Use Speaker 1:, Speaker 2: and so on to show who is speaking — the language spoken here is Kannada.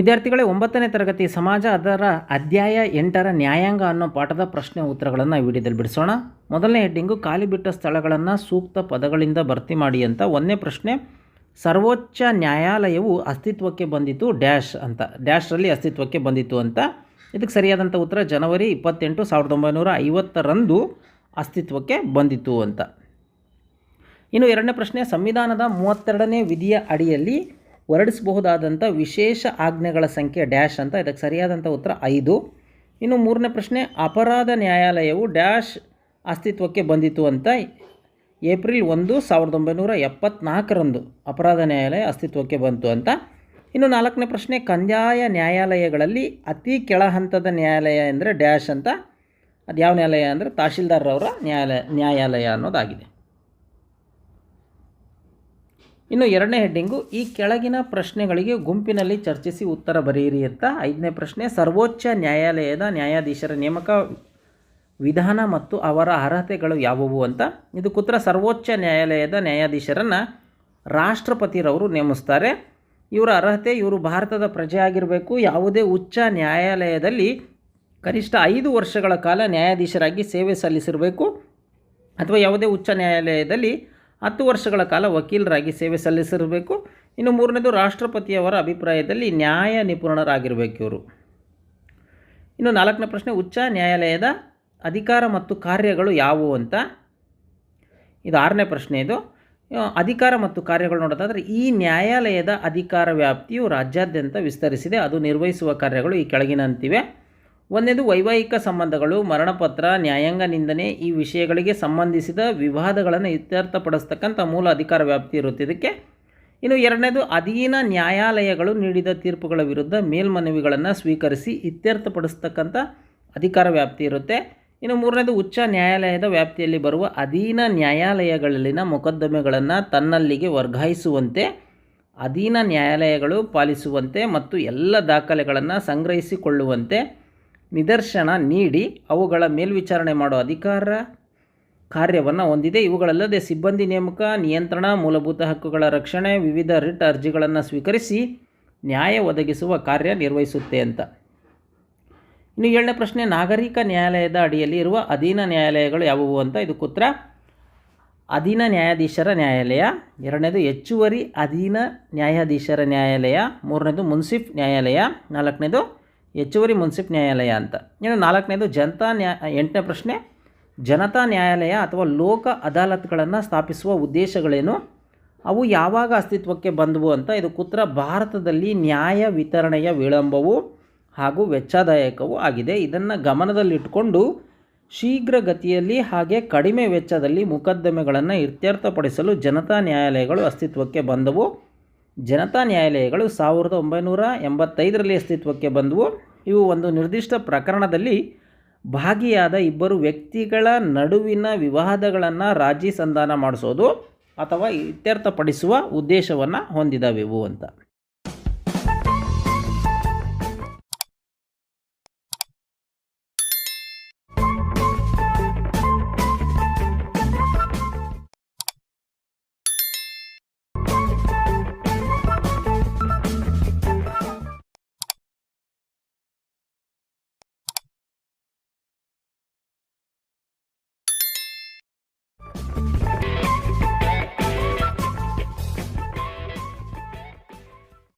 Speaker 1: ವಿದ್ಯಾರ್ಥಿಗಳೇ ಒಂಬತ್ತನೇ ತರಗತಿ ಸಮಾಜ ಅದರ ಅಧ್ಯಾಯ ಎಂಟರ ನ್ಯಾಯಾಂಗ ಅನ್ನೋ ಪಾಠದ ಪ್ರಶ್ನೆ ಉತ್ತರಗಳನ್ನು ವಿಡಿಯೋದಲ್ಲಿ ಬಿಡಿಸೋಣ. ಮೊದಲನೇ ಹೆಡ್ಡಿಂಗು, ಖಾಲಿ ಬಿಟ್ಟ ಸ್ಥಳಗಳನ್ನು ಸೂಕ್ತ ಪದಗಳಿಂದ ಭರ್ತಿ ಮಾಡಿ ಅಂತ ಒಂದನೇ ಪ್ರಶ್ನೆ. ಸರ್ವೋಚ್ಚ ನ್ಯಾಯಾಲಯವು ಅಸ್ತಿತ್ವಕ್ಕೆ ಬಂದಿತು, ಡ್ಯಾಶ್ ಅಂತ, ಡ್ಯಾಶ್ರಲ್ಲಿ ಅಸ್ತಿತ್ವಕ್ಕೆ ಬಂದಿತು ಅಂತ. ಇದಕ್ಕೆ ಸರಿಯಾದಂಥ ಉತ್ತರ ಜನವರಿ ಇಪ್ಪತ್ತೆಂಟು, ಸಾವಿರದ ಒಂಬೈನೂರ ಐವತ್ತರಂದು ಅಸ್ತಿತ್ವಕ್ಕೆ ಬಂದಿತು ಅಂತ. ಇನ್ನು ಎರಡನೇ ಪ್ರಶ್ನೆ, ಸಂವಿಧಾನದ ಮೂವತ್ತೆರಡನೇ ವಿಧಿಯ ಅಡಿಯಲ್ಲಿ ಹೊರಡಿಸಬಹುದಾದಂಥ ವಿಶೇಷ ಆಜ್ಞೆಗಳ ಸಂಖ್ಯೆ ಡ್ಯಾಶ್ ಅಂತ, ಇದಕ್ಕೆ ಸರಿಯಾದಂಥ ಉತ್ತರ ಐದು. ಇನ್ನು ಮೂರನೇ ಪ್ರಶ್ನೆ, ಅಪರಾಧ ನ್ಯಾಯಾಲಯವು ಡ್ಯಾಶ್ ಅಸ್ತಿತ್ವಕ್ಕೆ ಬಂದಿತು ಅಂತ ಏಪ್ರಿಲ್ ಒಂದು, ಸಾವಿರದ ಒಂಬೈನೂರ ಎಪ್ಪತ್ನಾಲ್ಕರಂದು ಅಪರಾಧ ನ್ಯಾಯಾಲಯ ಅಸ್ತಿತ್ವಕ್ಕೆ ಬಂತು ಅಂತ. ಇನ್ನು ನಾಲ್ಕನೇ ಪ್ರಶ್ನೆ, ಕಂದಾಯ ನ್ಯಾಯಾಲಯಗಳಲ್ಲಿ ಅತಿ ಕೆಳ ಹಂತದ ನ್ಯಾಯಾಲಯ ಅಂದರೆ ಡ್ಯಾಶ್ ಅಂತ. ಅದು ಯಾವ ನ್ಯಾಯಾಲಯ ಅಂದರೆ ತಹಶೀಲ್ದಾರ್ರವರ ನ್ಯಾಯಾಲಯ ನ್ಯಾಯಾಲಯ ಅನ್ನೋದಾಗಿದೆ. ಇನ್ನು ಎರಡನೇ ಹೆಡ್ಡಿಂಗು, ಈ ಕೆಳಗಿನ ಪ್ರಶ್ನೆಗಳಿಗೆ ಗುಂಪಿನಲ್ಲಿ ಚರ್ಚಿಸಿ ಉತ್ತರ ಬರೆಯಿರಿ ಅಂತ. ಐದನೇ ಪ್ರಶ್ನೆ, ಸರ್ವೋಚ್ಚ ನ್ಯಾಯಾಲಯದ ನ್ಯಾಯಾಧೀಶರ ನೇಮಕ ವಿಧಾನ ಮತ್ತು ಅವರ ಅರ್ಹತೆಗಳು ಯಾವುವು ಅಂತ. ಇದು ಕುತ್ರ ಸರ್ವೋಚ್ಚ ನ್ಯಾಯಾಲಯದ ನ್ಯಾಯಾಧೀಶರನ್ನು ರಾಷ್ಟ್ರಪತಿರವರು ನೇಮಿಸ್ತಾರೆ. ಇವರ ಅರ್ಹತೆ, ಇವರು ಭಾರತದ ಪ್ರಜೆ ಆಗಿರಬೇಕು ಯಾವುದೇ ಉಚ್ಚ ನ್ಯಾಯಾಲಯದಲ್ಲಿ ಕನಿಷ್ಠ ಐದು ವರ್ಷಗಳ ಕಾಲ ನ್ಯಾಯಾಧೀಶರಾಗಿ ಸೇವೆ ಸಲ್ಲಿಸಿರಬೇಕು. ಅಥವಾ ಯಾವುದೇ ಉಚ್ಚ ನ್ಯಾಯಾಲಯದಲ್ಲಿ ಹತ್ತು ವರ್ಷಗಳ ಕಾಲ ವಕೀಲರಾಗಿ ಸೇವೆ ಸಲ್ಲಿಸಿರಬೇಕು. ಇನ್ನು ಮೂರನೇದು ರಾಷ್ಟ್ರಪತಿಯವರ ಅಭಿಪ್ರಾಯದಲ್ಲಿ ನ್ಯಾಯ ನಿಪುಣರಾಗಿರಬೇಕು ಇವರು. ಇನ್ನು ನಾಲ್ಕನೇ ಪ್ರಶ್ನೆ, ಉಚ್ಚ ನ್ಯಾಯಾಲಯದ ಅಧಿಕಾರ ಮತ್ತು ಕಾರ್ಯಗಳು ಯಾವುವು ಅಂತ? ಇದು ಆರನೇ ಪ್ರಶ್ನೆ ಇದು. ಅಧಿಕಾರ ಮತ್ತು ಕಾರ್ಯಗಳು ನೋಡೋದಾದರೆ ಈ ನ್ಯಾಯಾಲಯದ ಅಧಿಕಾರ ವ್ಯಾಪ್ತಿಯು ರಾಜ್ಯಾದ್ಯಂತ ವಿಸ್ತರಿಸಿದೆ. ಅದು ನಿರ್ವಹಿಸುವ ಕಾರ್ಯಗಳು ಈ ಕೆಳಗಿನಂತಿವೆ. ಒಂದನೇದು ವೈವಾಹಿಕ ಸಂಬಂಧಗಳು, ಮರಣಪತ್ರ, ನ್ಯಾಯಾಂಗ ನಿಂದನೆ ಈ ವಿಷಯಗಳಿಗೆ ಸಂಬಂಧಿಸಿದ ವಿವಾದಗಳನ್ನು ಇತ್ಯರ್ಥಪಡಿಸ್ತಕ್ಕಂಥ ಮೂಲ ಅಧಿಕಾರ ವ್ಯಾಪ್ತಿ ಇರುತ್ತೆ ಇದಕ್ಕೆ. ಇನ್ನು ಎರಡನೇದು, ಅಧೀನ ನ್ಯಾಯಾಲಯಗಳು ನೀಡಿದ ತೀರ್ಪುಗಳ ವಿರುದ್ಧ ಮೇಲ್ಮನವಿಗಳನ್ನು ಸ್ವೀಕರಿಸಿ ಇತ್ಯರ್ಥಪಡಿಸ್ತಕ್ಕಂಥ ಅಧಿಕಾರ ವ್ಯಾಪ್ತಿ ಇರುತ್ತೆ. ಇನ್ನು ಮೂರನೇದು, ಉಚ್ಚ ನ್ಯಾಯಾಲಯದ ವ್ಯಾಪ್ತಿಯಲ್ಲಿ ಬರುವ ಅಧೀನ ನ್ಯಾಯಾಲಯಗಳಲ್ಲಿನ ಮೊಕದ್ದಮೆಗಳನ್ನು ತನ್ನಲ್ಲಿಗೆ ವರ್ಗಾಯಿಸುವಂತೆ, ಅಧೀನ ನ್ಯಾಯಾಲಯಗಳು ಪಾಲಿಸುವಂತೆ ಮತ್ತು ಎಲ್ಲ ದಾಖಲೆಗಳನ್ನು ಸಂಗ್ರಹಿಸಿಕೊಳ್ಳುವಂತೆ ನಿದರ್ಶನ ನೀಡಿ ಅವುಗಳ ಮೇಲ್ವಿಚಾರಣೆ ಮಾಡೋ ಅಧಿಕಾರ, ಕಾರ್ಯವನ್ನು ಹೊಂದಿದೆ. ಇವುಗಳಲ್ಲದೆ ಸಿಬ್ಬಂದಿ ನೇಮಕ, ನಿಯಂತ್ರಣ, ಮೂಲಭೂತ ಹಕ್ಕುಗಳ ರಕ್ಷಣೆ, ವಿವಿಧ ರಿಟ್ ಅರ್ಜಿಗಳನ್ನು ಸ್ವೀಕರಿಸಿ ನ್ಯಾಯ ಒದಗಿಸುವ ಕಾರ್ಯ ನಿರ್ವಹಿಸುತ್ತೆ ಅಂತ. ಇನ್ನು ಏಳನೇ ಪ್ರಶ್ನೆ, ನಾಗರಿಕ ನ್ಯಾಯಾಲಯದ ಅಡಿಯಲ್ಲಿ ಇರುವ ಅಧೀನ ನ್ಯಾಯಾಲಯಗಳು ಯಾವುವು ಅಂತ ಇದು ಉತ್ತರ. ಅಧೀನ ನ್ಯಾಯಾಧೀಶರ ನ್ಯಾಯಾಲಯ, ಎರಡನೇದು ಹೆಚ್ಚುವರಿ ಅಧೀನ ನ್ಯಾಯಾಧೀಶರ ನ್ಯಾಯಾಲಯ, ಮೂರನೇದು ಮುನ್ಸಿಫ್ ನ್ಯಾಯಾಲಯ, ನಾಲ್ಕನೇದು ಹೆಚ್ಚುವರಿ ಮುನ್ಸಿಪ್ ನ್ಯಾಯಾಲಯ ಅಂತ. ಇನ್ನು ನಾಲ್ಕನೇದು ಜನತಾ ನ್ಯಾಯ ಎಂಟನೇ ಪ್ರಶ್ನೆ, ಜನತಾ ನ್ಯಾಯಾಲಯ ಅಥವಾ ಲೋಕ ಅದಾಲತ್ಗಳನ್ನು ಸ್ಥಾಪಿಸುವ ಉದ್ದೇಶಗಳೇನು? ಅವು ಯಾವಾಗ ಅಸ್ತಿತ್ವಕ್ಕೆ ಬಂದವು ಅಂತ ಇದು ಕುತ್ರ ಭಾರತದಲ್ಲಿ ನ್ಯಾಯ ವಿತರಣೆಯ ವಿಳಂಬವು ಹಾಗೂ ವೆಚ್ಚದಾಯಕವೂ ಆಗಿದೆ. ಇದನ್ನು ಗಮನದಲ್ಲಿಟ್ಟುಕೊಂಡು ಶೀಘ್ರಗತಿಯಲ್ಲಿ ಹಾಗೆ ಕಡಿಮೆ ವೆಚ್ಚದಲ್ಲಿ ಮೊಕದ್ದಮೆಗಳನ್ನು ಇತ್ಯರ್ಥಪಡಿಸಲು ಜನತಾ ನ್ಯಾಯಾಲಯಗಳು ಅಸ್ತಿತ್ವಕ್ಕೆ ಬಂದವು. ಜನತಾ ನ್ಯಾಯಾಲಯಗಳು ಸಾವಿರದ ಒಂಬೈನೂರ ಎಂಬತ್ತೈದರಲ್ಲಿ ಅಸ್ತಿತ್ವಕ್ಕೆ ಬಂದವು. ಇವು ಒಂದು ನಿರ್ದಿಷ್ಟ ಪ್ರಕರಣದಲ್ಲಿ ಭಾಗಿಯಾದ ಇಬ್ಬರು ವ್ಯಕ್ತಿಗಳ ನಡುವಿನ ವಿವಾದಗಳನ್ನು ರಾಜಿ ಸಂಧಾನ ಮಾಡಿಸೋದು ಅಥವಾ ಇತ್ಯರ್ಥಪಡಿಸುವ ಉದ್ದೇಶವನ್ನು ಹೊಂದಿದವೆವು ಅಂತ.